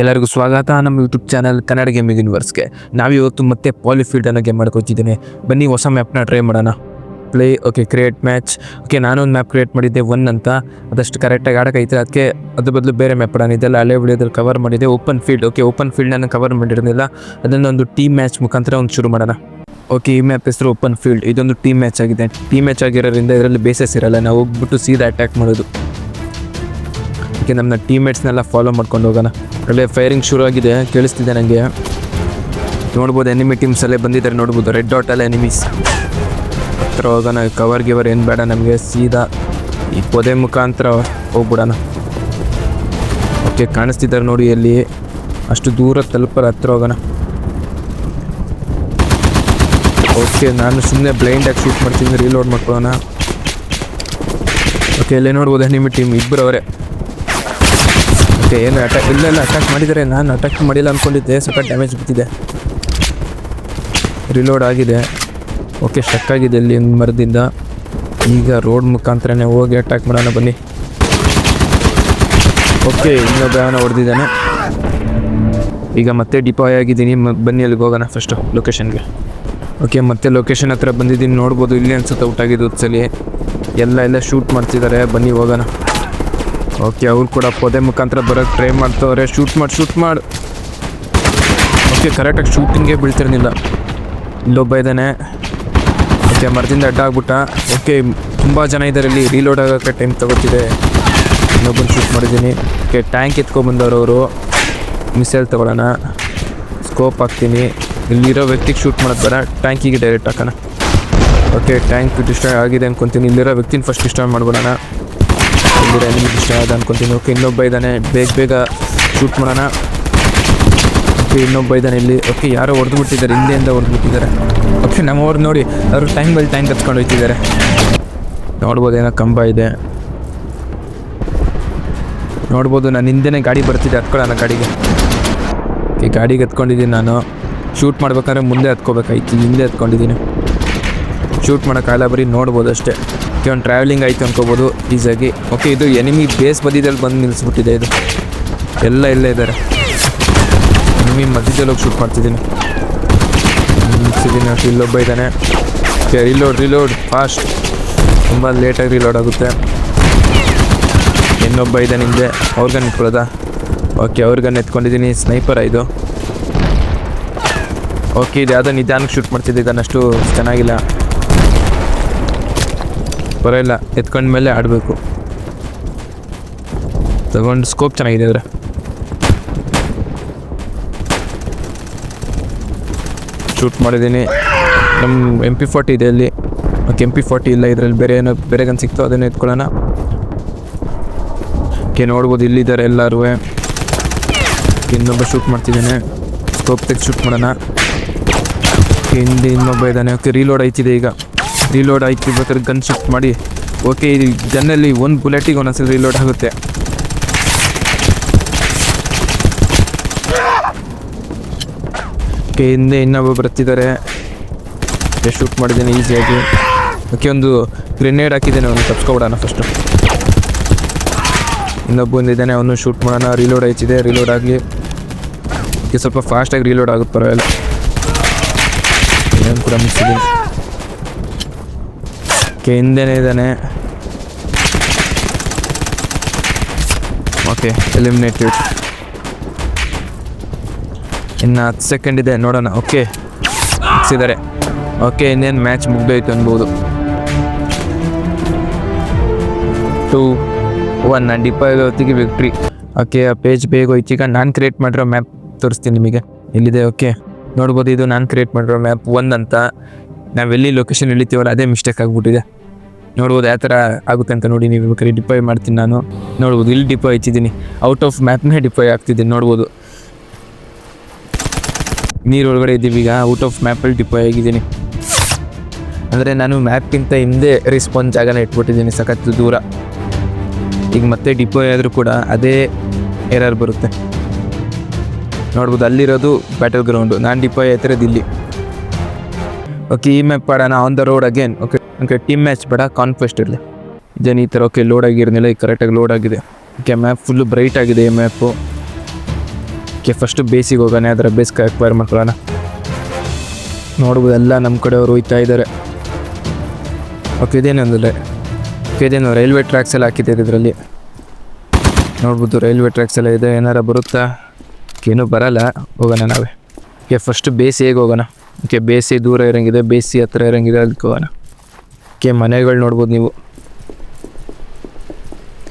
ಎಲ್ಲರಿಗೂ ಸ್ವಾಗತ. ನಮ್ಮ ಯೂಟ್ಯೂಬ್ ಚಾನಲ್ ಕನ್ನಡ ಗೇಮಿಂಗ್ ಯೂನಿವರ್ಸ್ಗೆ ನಾವು ಇವತ್ತು ಮತ್ತೆ ಪಾಲಿಫೀಲ್ಡ್ ಅನ್ನೋ ಗೇಮ್ ಮಾಡ್ಕೊತಿದ್ದೀನಿ. ಬನ್ನಿ ಹೊಸ ಮ್ಯಾಪ್ನ ಟ್ರೈ ಮಾಡೋಣ. Play okay create match okay ನಾನೊಂದು ಮ್ಯಾಪ್ ಕ್ರಿಯೇಟ್ ಮಾಡಿದ್ದೆ ಒನ್ ಅಂತ. ಅದಷ್ಟು ಕರೆಕ್ಟಾಗಿ ಆಡೋಕೈತೆ ಅದಕ್ಕೆ ಅದ್ರ ಬದಲು ಬೇರೆ ಮ್ಯಾಪ್ ಆಡೋಣ ಇದೆಲ್ಲ ಹಳೆ ವಿಡಿಯೋದಲ್ಲಿ ಕವರ್ ಮಾಡಿದೆ open field okay open field ನಾನು ಕವರ್ ಮಾಡಿರೋದಿಲ್ಲ ಅದನ್ನು ಒಂದು ಟೀಮ್ ಮ್ಯಾಚ್ ಮುಖಾಂತರ ಒಂದು ಶುರು ಮಾಡೋಣ. ಓಕೆ ಈ ಮ್ಯಾಪ್ ಹೆಸರು ಓಪನ್ ಫೀಲ್ಡ್ ಇದೊಂದು ಟೀಮ್ ಮ್ಯಾಚ್ ಆಗಿದೆ. ಟೀಮ್ ಮ್ಯಾಚ್ ಆಗಿರೋದ್ರಿಂದ ಇದರಲ್ಲಿ ಬೇಸಸ್ ಇರಲ್ಲ. ನಾವು ಹೋಗ್ಬಿಟ್ಟು ಸೀದಾ ಅಟ್ಯಾಕ್ ಮಾಡೋದು. ಓಕೆ ನಮ್ಮ ಟೀಮೇಟ್ಸ್ನೆಲ್ಲ ಫಾಲೋ ಮಾಡ್ಕೊಂಡು ಹೋಗೋಣ. ಒಳ್ಳೆ ಫೈರಿಂಗ್ ಶುರು ಆಗಿದೆ, ಕೇಳಿಸ್ತಿದೆ ನನಗೆ ನೋಡ್ಬೋದು ಎನಿಮಿ ಟೀಮ್ಸ್ ಅಲ್ಲೇ ಬಂದಿದ್ದಾರೆ, ನೋಡ್ಬೋದು ರೆಡ್ ಡಾಟ್ ಅಲ್ಲ ಎನಿಮೀಸ್ ಹತ್ರ ಹೋಗೋಣ ಕವರ್ ಗಿವರ್ ಏನು ಬೇಡ ನಮಗೆ, ಸೀದಾ ಈ ಪೊದೆ ಮುಖಾಂತರ ಹೋಗ್ಬಿಡೋಣ. ಓಕೆ, ಕಾಣಿಸ್ತಿದ್ದಾರೆ ನೋಡಿ ಎಲ್ಲಿ ಅಷ್ಟು ದೂರ ತಲುಪರ ಹತ್ರ ಹೋಗೋಣ. ಓಕೆ, ನಾನು ಸುಮ್ಮನೆ ಬ್ಲೈಂಡಾಗಿ ಶೂಟ್ ಮಾಡ್ತೀನಿ ರೀಲೋಡ್ ಮಾಡ್ಕೊಳ್ಳೋಣ. ಓಕೆ ಇಲ್ಲೇ ನೋಡ್ಬೋದು ಎನಿಮಿ ಟೀಮ್ ಇಬ್ಬರು ಅವರೇ ಓಕೆ ಏನು ಅಟ್ಯಾಕ್ ಇಲ್ಲೆಲ್ಲ ಅಟ್ಯಾಕ್ ಮಾಡಿದರೆ. ನಾನು ಅಟ್ಯಾಕ್ ಮಾಡಿಲ್ಲ ಅಂದ್ಕೊಂಡಿದ್ದೆ ಸ್ವಲ್ಪ ಡ್ಯಾಮೇಜ್ ಬಿದ್ದಿದೆ. ರಿಲೋಡ್ ಆಗಿದೆ. ಓಕೆ ಸ್ಟಕ್ ಆಗಿದೆ ಇಲ್ಲಿ ಮರದಿಂದ. ಈಗ ರೋಡ್ ಮುಖಾಂತರನೇ ಹೋಗಿ ಅಟ್ಯಾಕ್ ಮಾಡೋಣ, ಬನ್ನಿ. ಓಕೆ ಇನ್ನೊಬ್ಬ ಅವನ ಹೊಡೆದಿದ್ದಾನೆ. ಈಗ ಮತ್ತೆ ಡಿಪಾಯ್ ಆಗಿದ್ದೀನಿ. ಬನ್ನಿ ಅಲ್ಲಿಗೆ ಹೋಗೋಣ ಫಸ್ಟು ಲೊಕೇಶನ್ಗೆ ಓಕೆ ಮತ್ತೆ ಲೊಕೇಶನ್ ಹತ್ರ ಬಂದಿದ್ದೀನಿ. ನೋಡ್ಬೋದು, ಇಲ್ಲಿ ಅನ್ಸುತ್ತೆ ಔಟ್ ಆಗಿದ್ದು ಸಲಿ. ಎಲ್ಲ ಎಲ್ಲ ಶೂಟ್ ಮಾಡ್ತಿದ್ದಾರೆ. ಬನ್ನಿ, ಹೋಗೋಣ. ಓಕೆ, ಅವ್ರು ಕೂಡ ಪೊದೆ ಮುಖಾಂತರ ಬರೋಕ್ಕೆ ಟ್ರೈ ಮಾಡ್ತವ್ರೆ. ಶೂಟ್ ಮಾಡಿ ಶೂಟ್ ಮಾಡಿ. ಓಕೆ ಕರೆಕ್ಟಾಗಿ ಶೂಟಿಂಗೇ ಬೀಳ್ತಿರ್ಲಿಲ್ಲ. ಇಲ್ಲೊಬ್ಬ ಇದ್ದಾನೆ. ಓಕೆ, ಮರದಿಂದ ಅಡ್ಡ ಆಗ್ಬಿಟ್ಟ. ಓಕೆ, ತುಂಬ ಜನ ಇದ್ದಾರೆ ಇಲ್ಲಿ. ರೀಲೋಡ್ ಆಗೋಕ್ಕೆ ಟೈಮ್ ತಗೋತಿದೆ. ಇನ್ನೊಬ್ಬನ ಶೂಟ್ ಮಾಡಿದ್ದೀನಿ. ಓಕೆ ಟ್ಯಾಂಕ್ ಎತ್ಕೊಂಡ್ಬಂದವ್ರು ಅವರು. ಮಿಸೈಲ್ ತೊಗೊಳ್ಳೋಣ. ಸ್ಕೋಪ್ ಹಾಕ್ತೀನಿ. ಇಲ್ಲಿರೋ ವ್ಯಕ್ತಿಗೆ ಶೂಟ್ ಮಾಡೋದು ಬೇಡ. ಟ್ಯಾಂಕಿಗೆ ಡೈರೆಕ್ಟ್ ಹಾಕೋಣ. ಓಕೆ ಟ್ಯಾಂಕ್ ಡಿಸ್ಟ್ರಾಯ್ ಆಗಿದೆ ಅನ್ಕೊತೀನಿ. ಇಲ್ಲಿರೋ ವ್ಯಕ್ತಿನ ಫಸ್ಟ್ ಡಿಸ್ಟ್ರಾಯ್ ಮಾಡ್ಬಿಡೋಣ. ಇಲ್ಲಿರೋ ಎನಿಮಿ ಇಷ್ಟ ಆದ ಅನ್ಕೊಂತೀನಿ. ಓಕೆ ಇನ್ನೊಬ್ಬ ಇದ್ದಾನೆ. ಬೇಗ ಬೇಗ ಶೂಟ್ ಮಾಡೋಣ. ಓಕೆ ಇನ್ನೊಬ್ಬ ಇದ್ದಾನೆ ಇಲ್ಲಿ. ಓಕೆ ಯಾರೋ ಹೊಡೆದು ಬಿಟ್ಟಿದ್ದಾರೆ. ಹಿಂದೆಯಿಂದ ಹೊಡೆದು ಬಿಟ್ಟಿದ್ದಾರೆ. ಓಕೆ ನಮ್ಮವ್ರು ನೋಡಿ, ಅವರು ಟೈಮ್ ಬಲ್ಲಿ ಟೈಮ್ ಕತ್ಕೊಂಡು ಹೋಗ್ತಿದ್ದಾರೆ ನೋಡ್ಬೋದು ಏನೋ ಕಂಬ ಇದೆ. ನೋಡ್ಬೋದು, ನಾನು ಹಿಂದೆನೇ ಗಾಡಿ ಬರ್ತಿದ್ದೆ ಹತ್ಕೊಳ್ಳೋಣ ಗಾಡಿಗೆ. ಓಕೆ ಗಾಡಿಗೆ ಹತ್ಕೊಂಡಿದ್ದೀನಿ ನಾನು. ಶೂಟ್ ಮಾಡ್ಬೇಕಾದ್ರೆ ಮುಂದೆ ಹತ್ಕೋಬೇಕಾಯ್ತು. ಹಿಂದೆ ಹತ್ಕೊಂಡಿದ್ದೀನಿ. ಶೂಟ್ ಮಾಡೋಕ್ಕಾಗಲ್ಲ ಬರೀ ನೋಡ್ಬೋದು ಅಷ್ಟೇ. ಒಂದು ಟ್ರಾವೆಲಿಂಗ್ ಆಯಿತು ಅನ್ಕೋಬೋದು ಈಸಿಯಾಗಿ ಓಕೆ ಇದು ಎನಿಮಿ ಬೇಸ್ ಬದಿದಲ್ಲಿ ಬಂದು ನಿಲ್ಲಿಸ್ಬಿಟ್ಟಿದೆ ಇದು. ಎಲ್ಲ ಇಲ್ಲೇ ಇದ್ದಾರೆ ಎನಿಮಿ ಮಧ್ಯದಲ್ಲಿ ಹೋಗಿ ಶೂಟ್ ಮಾಡ್ತಿದ್ದೀನಿ. ನಿಲ್ಲಿಸಿದ್ದೀನಿ ಅಷ್ಟು ಇಲ್ಲೊಬ್ಬ ಇದ್ದಾನೆ ಓಕೆ ರಿಲೋಡ್ ರಿಲೋಡ್ ಫಾಸ್ಟ್ ತುಂಬ ಲೇಟಾಗಿ ರಿಲೋಡ್ ಆಗುತ್ತೆ. ಇನ್ನೊಬ್ಬ ಇದ್ದಾನೆ ಹಿಂದೆ ಅವ್ರಿಗನ್ ಇಟ್ಕೊಳ್ಳೋದಾ? ಓಕೆ ಅವ್ರಿಗನ್ ಎತ್ಕೊಂಡಿದ್ದೀನಿ. ಸ್ನೈಪರ್ ಇದು. ಓಕೆ ಇದು ಯಾವುದೋ ನಿಧಾನಕ್ಕೆ ಶೂಟ್ ಮಾಡ್ತಿದ್ದೆ, ಇದನ್ನಷ್ಟು ಚೆನ್ನಾಗಿಲ್ಲ. ಪರವಾಗಿಲ್ಲ ಎತ್ಕೊಂಡ್ಮೇಲೆ ಆಡಬೇಕು. ತಗೊಂಡು ಸ್ಕೋಪ್ ಚೆನ್ನಾಗಿದೆ ಅಂದರೆ ಶೂಟ್ ಮಾಡಿದ್ದೀನಿ. ನಮ್ಮ ಎಂ ಪಿ ಫಾರ್ಟಿ ಇದೆ ಅಲ್ಲಿ. ಮತ್ತು ಎಂ ಪಿ ಫಾರ್ಟಿ ಇಲ್ಲ, ಇದರಲ್ಲಿ ಬೇರೆ ಏನೋ, ಬೇರೆ ಗನ್ ಸಿಕ್ತೋ ಅದನ್ನು ಎತ್ಕೊಳ್ಳೋಣ. ಓಕೆ ನೋಡ್ಬೋದು ಇಲ್ಲಿದ್ದಾರೆ ಎಲ್ಲರೂ. ಇನ್ನೊಬ್ಬ ಶೂಟ್ ಮಾಡ್ತಿದ್ದೇನೆ. ಸ್ಕೋಪ್ ತೆಗೆದು ಶೂಟ್ ಮಾಡೋಣ. ಹಿಂದೆ ಇನ್ನೊಬ್ಬ ಇದ್ದಾನೆ. ಓಕೆ ರೀಲೋಡ್ ಆಯ್ತಿದೆ ಈಗ. ರೀಲೋಡ್ ಆಯ್ತು ಬೇಕಾದ್ರೆ ಗನ್ ಶಿಫ್ಟ್ ಮಾಡಿ. ಓಕೆ ಇದು ಗನ್ನಲ್ಲಿ ಒಂದು ಬುಲೆಟಿಗೆ ಒಂದೊಂದ್ಸಲ ರೀಲೋಡ್ ಆಗುತ್ತೆ. ಓಕೆ ಹಿಂದೆ ಇನ್ನೊಬ್ಬ ಬರ್ತಿದ್ದಾರೆ. ಶೂಟ್ ಮಾಡಿದ್ದೇನೆ ಈಸಿಯಾಗಿ ಓಕೆ ಒಂದು ಗ್ರೆನೇಡ್ ಹಾಕಿದ್ದೇನೆ, ಅವನು ತಪ್ಸ್ಕೊಬಿಡೋಣ ಫಸ್ಟು ಇನ್ನೊಬ್ಬ ಬಂದಿದ್ದಾನೆ, ಅವನು ಶೂಟ್ ಮಾಡೋಣ. ರೀಲೋಡ್ ಆಯ್ತಿದೆ ರೀಲೋಡ್ ಆಗಲಿ. ಓಕೆ ಸ್ವಲ್ಪ ಫಾಸ್ಟಾಗಿ ರೀಲೋಡ್ ಆಗುತ್ತೆ ಪರವಾಗಿಲ್ಲ. ಏನು ಕೂಡ ಮುಗಿಸಿದ್ದೀನಿ ಓಕೆ, ಹಿಂದೆನೇ ಇದ್ದಾನೆ. ಓಕೆ ಎಲಿಮಿನೇಟೆಡ್ ಇನ್ನು ಹತ್ತು ಸೆಕೆಂಡ್ ಇದೆ, ನೋಡೋಣ. ಓಕೆ, ಮುಗಿಸಿದ್ದಾರೆ. ಓಕೆ, ಇನ್ನೇನು ಮ್ಯಾಚ್ ಮುಗ್ದೋಯ್ತು ಅನ್ಬೋದು. ಟೂ ಒನ್ ಡಿಪಾಯ್ ಹೊತ್ತಿಗೆ ವಿಕ್ಟ್ರಿ ಓಕೆ, ಆ ಪೇಜ್ ಬೇಗ ಹೋಯ್ತು. ಈಗ ನಾನು ಕ್ರಿಯೇಟ್ ಮಾಡಿರೋ ಮ್ಯಾಪ್ ತೋರಿಸ್ತೀನಿ ನಿಮಗೆ. ಇಲ್ಲಿದೆ ಓಕೆ, ನೋಡ್ಬೋದು ಇದು ನಾನು ಕ್ರಿಯೇಟ್ ಮಾಡಿರೋ ಮ್ಯಾಪ್ ಒಂದು ಅಂತ ನಾವೆಲ್ಲಿ ಲೊಕೇಶನ್ ಇಳಿತೀವಲ್ಲ ಅದೇ ಮಿಸ್ಟೇಕ್ ಆಗಿಬಿಟ್ಟಿದೆ. ನೋಡ್ಬೋದು ಯಾವ ಥರ ಆಗುತ್ತೆ ಅಂತ ನೋಡಿ ನೀವು ಬೇಕಾದ್ರೆ ಡಿಪೋಯ್ ಮಾಡ್ತೀನಿ ನಾನು. ನೋಡ್ಬೋದು ಇಲ್ಲಿ ಡಿಪೋ ಹಚ್ಚಿದ್ದೀನಿ ಔಟ್ ಆಫ್ ಮ್ಯಾಪ್ನೇ ಡಿಪೋಯ್ ಆಗ್ತಿದ್ದೀನಿ, ನೋಡ್ಬೋದು. ನೀರೊಳಗಡೆ ಇದ್ದೀವಿ ಈಗ ಔಟ್ ಆಫ್ ಮ್ಯಾಪಲ್ಲಿ ಡಿಪಾಯ್ ಆಗಿದ್ದೀನಿ. ಅಂದರೆ ನಾನು ಮ್ಯಾಪ್ಗಿಂತ ಹಿಂದೆ ರಿಸ್ಪಾನ್ಸ್ ಜಾಗನ ಇಟ್ಬಿಟ್ಟಿದ್ದೀನಿ, ಸಖತ್ತು ದೂರ. ಈಗ ಮತ್ತೆ ಡಿಪೋಯ್ ಆದರೂ ಕೂಡ ಅದೇ ಏರಾರು ಬರುತ್ತೆ. ನೋಡ್ಬೋದು ಅಲ್ಲಿರೋದು ಬ್ಯಾಟಲ್ ಗ್ರೌಂಡು ನಾನು ಡಿಪೋಯ್ ಆಯ್ತಿರೋದು ಇಲ್ಲಿ. ಓಕೆ ಈ ಮ್ಯಾಪ್ ಆಡೋಣ on the road again okay okay team match ಬೇಡ ಕಾನ್ಫೆಸ್ಟ್ ಇರಲಿ. ಇದೇನು ಈ ಥರ ಓಕೆ ಲೋಡ್ ಆಗಿರಲಿಲ್ಲ ಈಗ ಕರೆಕ್ಟಾಗಿ ಲೋಡ್ ಆಗಿದೆ. ಓಕೆ ಮ್ಯಾಪ್ ಫುಲ್ಲು ಬ್ರೈಟ್ ಆಗಿದೆ ಈ ಮ್ಯಾಪು ಓಕೆ ಫಸ್ಟು ಬೇಸಿಗೆ ಹೋಗೋಣ ಅದರ ಬೇಸ್ಗೆ ಅಕ್ವೈರ್ ಮಾಡ್ಕೊಳ್ಳೋಣ. ನೋಡ್ಬೋದು, ಎಲ್ಲ ನಮ್ಮ ಕಡೆಯವರು ಹೋಯ್ತಾ ಇದ್ದಾರೆ ಓಕೆ ಇದೇನಂದ್ರೆ ಓಕೆ ಇದೇನು ರೈಲ್ವೆ ಟ್ರ್ಯಾಕ್ಸ್ ಎಲ್ಲ ಹಾಕಿದ್ದಾರೆ ಇದರಲ್ಲಿ. ನೋಡ್ಬೋದು ರೈಲ್ವೆ ಟ್ರ್ಯಾಕ್ಸ್ ಎಲ್ಲ ಇದೆ, ಏನಾರ ಬರುತ್ತಾ? ಏನೂ ಬರಲ್ಲ, ಹೋಗೋಣ ನಾವೇ. ಓಕೆ ಫಸ್ಟು ಬೇಸ್ ಹೇಗೆ ಹೋಗೋಣ? ಓಕೆ ಬೇಸಿ ದೂರ ಇರೋಂಗಿದೆ ಬೇಸಿ ಹತ್ರ ಇರೋಂಗಿದೆ ಅದಕ್ಕೆ ಹೋಗೋಣ. ಓಕೆ, ಮನೆಗಳು ನೋಡ್ಬೋದು ನೀವು.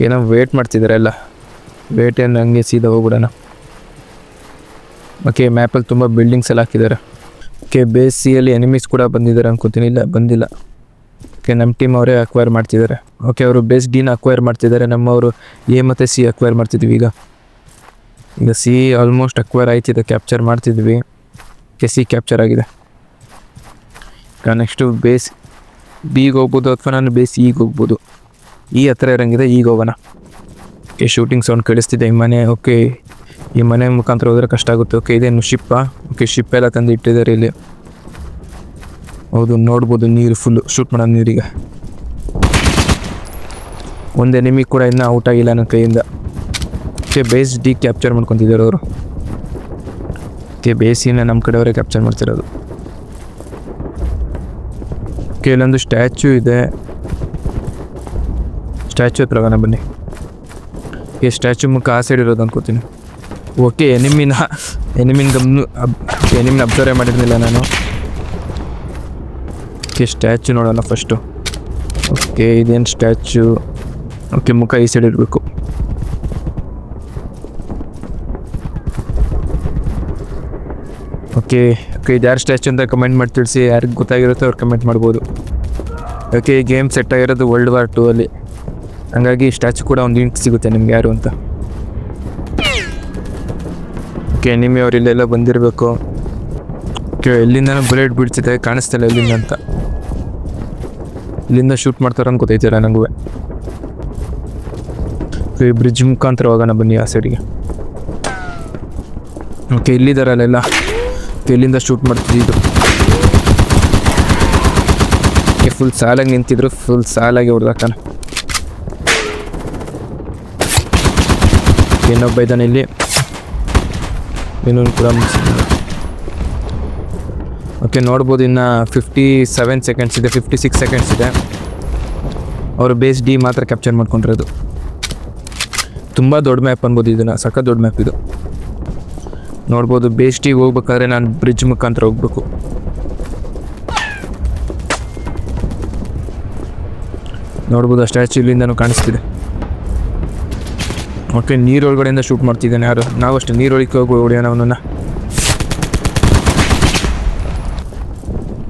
ಏನೋ ವೇಟ್ ಮಾಡ್ತಿದ್ದಾರೆ ಎಲ್ಲ. ವೇಟ್ ಏನು ಹಂಗೆ ಸೀದಾ ಹೋಗ್ಬಿಡೋಣ. ಓಕೆ ಮ್ಯಾಪಲ್ಲಿ ತುಂಬ ಬಿಲ್ಡಿಂಗ್ಸ್ ಎಲ್ಲ ಹಾಕಿದ್ದಾರೆ. ಓಕೆ ಬೇಸ್ ಸಿಯಲ್ಲಿ ಎನಿಮೀಸ್ ಕೂಡ ಬಂದಿದ್ದಾರೆ ಅನ್ಕೋತೀನಿ. ಇಲ್ಲ, ಬಂದಿಲ್ಲ. ಓಕೆ ನಮ್ಮ ಟೀಮ್ ಅವರೇ ಅಕ್ವೈರ್ ಮಾಡ್ತಿದ್ದಾರೆ. ಓಕೆ, ಅವರು ಬೇಸ್ ಡಿನ ಅಕ್ವೈರ್ ಮಾಡ್ತಿದ್ದಾರೆ. ನಮ್ಮವರು ಎ ಮತ್ತು ಸಿ ಅಕ್ವೈರ್ ಮಾಡ್ತಿದ್ವಿ ಈಗ. ಈಗ ಸಿ ಆಲ್ಮೋಸ್ಟ್ ಅಕ್ವೈರ್ ಆಯ್ತಿದೆ ಕ್ಯಾಪ್ಚರ್ ಮಾಡ್ತಿದ್ವಿ. ಕೆ ಸಿ ಕ್ಯಾಪ್ಚರ್ ಆಗಿದೆ. ನೆಕ್ಸ್ಟು ಬೇಸ್ ಬಿಗೆ ಹೋಗ್ಬೋದು ಅಥವಾ ನಾನು ಬೇಸ್ ಈಗ ಹೋಗ್ಬೋದು? ಈ ಹತ್ರ ಇರೋಂಗಿದೆ, ಈಗ ಹೋಗೋಣ. ಓಕೆ ಶೂಟಿಂಗ್ ಸೌಂಡ್ ಕೇಳಿಸ್ತಿದೆ. ಈ ಮನೆ ಓಕೆ ಈ ಮನೆ ಮುಖಾಂತರ ಹೋದರೆ ಕಷ್ಟ ಆಗುತ್ತೆ. ಓಕೆ ಇದೇನು ಶಿಪ್ಪಾ ಓಕೆ ಶಿಪ್ ಎಲ್ಲ ತಂದು ಇಟ್ಟಿದ್ದಾರೆ ಇಲ್ಲಿ. ಹೌದು, ನೋಡ್ಬೋದು ನೀರು ಫುಲ್ಲು ಶೂಟ್ ಮಾಡೋದು ನೀರಿಗೆ. ಒಂದು ಎನಿಮಿ ಕೂಡ ಇನ್ನೂ ಔಟ್ ಆಗಿಲ್ಲ ನನ್ನ ಕೈಯಿಂದ. ಓಕೆ ಬೇಸ್ ಡಿ ಕ್ಯಾಪ್ಚರ್ ಮಾಡ್ಕೊತಿದ್ದಾರೆ ಅವರು. ಓಕೆ ಬೇಸಿನ ನಮ್ಮ ಕಡೆಯವರೇ ಕ್ಯಾಪ್ಚರ್ ಮಾಡ್ತಿರೋದು. ಓಕೆ ಇಲ್ಲೊಂದು ಸ್ಟ್ಯಾಚ್ಯೂ ಇದೆ. ಸ್ಟ್ಯಾಚು ಹತ್ರ ಹೋಗೋಣ, ಬನ್ನಿ. ಈ ಸ್ಟ್ಯಾಚು ಮುಖ ಆ ಸೈಡ್ ಇರೋದು ಅನ್ಕೋತೀನಿ. ಓಕೆ ಎನಿಮಿನ ಎನಿಮಿನ ಗಮನ ಎನಿಮಿನ ಅಬ್ಸರ್ವ್ ಮಾಡಿರಲಿಲ್ಲ ನಾನು. ಓಕೆ ಸ್ಟ್ಯಾಚು ನೋಡೋಣ ಫಸ್ಟು ಓಕೆ ಇದೇನು ಸ್ಟ್ಯಾಚು? ಓಕೆ ಮುಖ ಈ ಸೈಡ್ ಇರಬೇಕು. ಓಕೆ ಓಕೆ ಇದು ಯಾರು ಸ್ಟ್ಯಾಚು ಅಂತ ಕಮೆಂಟ್ ಮಾಡಿ ತಿಳಿಸಿ, ಯಾರಿಗೆ ಗೊತ್ತಾಗಿರುತ್ತೋ ಅವ್ರು ಕಮೆಂಟ್ ಮಾಡ್ಬೋದು. ಓಕೆ ಗೇಮ್ ಸೆಟ್ ಆಗಿರೋದು ವರ್ಲ್ಡ್ ವಾರ್ ಟೂ ಅಲ್ಲಿ. ಹಂಗಾಗಿ ಸ್ಟ್ಯಾಚು ಕೂಡ ಒಂದು ಇಂಟ್ ಸಿಗುತ್ತೆ ನಿಮ್ಗೆ ಯಾರು ಅಂತ. ಓಕೆ ನಿಮ್ಮಿ ಅವ್ರು ಇಲ್ಲೆಲ್ಲ ಬಂದಿರಬೇಕು. ಓಕೆ ಎಲ್ಲಿಂದ ಬುಲೆಟ್ ಬಿಡ್ತಿದೆ ಕಾಣಿಸ್ತಿಲ್ಲ ಎಲ್ಲಿಂದ ಅಂತ. ಇಲ್ಲಿಂದ ಶೂಟ್ ಮಾಡ್ತಾರೆ ಅಂತ ಗೊತ್ತೈತಿಲ್ಲ ನನಗೂ ಓಕೆ ಬ್ರಿಡ್ಜ್ ಮುಖಾಂತರ ಹೋಗೋಣ ಬನ್ನಿ ಆ ಸೈಡಿಗೆ ಓಕೆ ಇಲ್ಲಿದ್ದಾರಲ್ಲೆಲ್ಲ ಓಕೆ ಇಲ್ಲಿಂದ ಶೂಟ್ ಮಾಡ್ತಿದ್ದು ಓಕೆ ಫುಲ್ ಸಾಲಾಗಿ ನಿಂತಿದ್ರು ಫುಲ್ ಸಾಲಾಗಿ ಹೊಡೆದಾಕಣ ಇನ್ನೊಬ್ಬ ಇದ್ದಾನೆ ಇಲ್ಲಿ. ಇನ್ನೊಂದು ಕೂಡ ಓಕೆ ನೋಡ್ಬೋದು ಇನ್ನು ಫಿಫ್ಟಿ ಸೆವೆನ್ ಸೆಕೆಂಡ್ಸ್ ಇದೆ ಫಿಫ್ಟಿ ಸಿಕ್ಸ್ ಸೆಕೆಂಡ್ಸ್ ಇದೆ. ಅವರು ಬೇಸ್ ಡಿ ಮಾತ್ರ ಕ್ಯಾಪ್ಚರ್ ಮಾಡ್ಕೊಂಡಿರೋದು. ತುಂಬ ದೊಡ್ಡ ಮ್ಯಾಪ್ ಅನ್ಬೋದು ಇದನ್ನು, ಸಖತ್ ದೊಡ್ಡ ಮ್ಯಾಪ್ ಇದು. ನೋಡ್ಬೋದು ಬೇಸ್ಟಿಗೆ ಹೋಗ್ಬೇಕಾದ್ರೆ ನಾನು ಬ್ರಿಡ್ಜ್ ಮುಖಾಂತರ ಹೋಗ್ಬೇಕು. ನೋಡ್ಬೋದು, ಆ ಸ್ಟ್ಯಾಚ್ಯೂ ಇಲ್ಲಿಂದನೂ ಕಾಣಿಸ್ತಿದೆ. ಓಕೆ ನೀರೊಳಗಡೆಯಿಂದ ಶೂಟ್ ಮಾಡ್ತಿದ್ದಾನೆ ಯಾರು? ನಾವು ಅಷ್ಟೇ ನೀರೊಳಗೆ ಹೋಗಿ ಹೊಡೆಯೋಣ ಅವನನ್ನು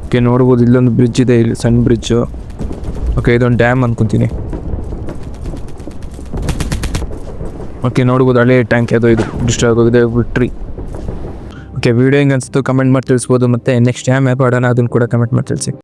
ಓಕೆ ನೋಡ್ಬೋದು, ಇಲ್ಲೊಂದು ಬ್ರಿಡ್ಜ್ ಇದೆ, ಇಲ್ಲಿ ಸಣ್ಣ ಬ್ರಿಡ್ಜು ಓಕೆ ಇದೊಂದು ಡ್ಯಾಮ್ ಅನ್ಕೊಂತೀನಿ. ಓಕೆ ನೋಡ್ಬೋದು, ಹಳೆ ಟ್ಯಾಂಕ್ ಯಾವುದೋ ಇದು ಡಿಸ್ಟ್ರಾಗ್ ಆಗೋಗಿದೆ ಬಿಟ್ರಿ ಓಕೆ ವಿಡಿಯೋ ಹೆಂಗೆ ಅನಿಸ್ತು ಕಮೆಂಟ್ ಮಾಡಿ ತಿಳಿಸ್ಬೋದು ಮತ್ತು ನೆಕ್ಸ್ಟ್ ಡ್ಯಾಮ್ ಆ್ಯಪ್ ಆಡೋಣ ಅದನ್ನು ಕೂಡ ಕಮೆಂಟ್ ಮಾಡಿ ತಿಳಿಸಿ.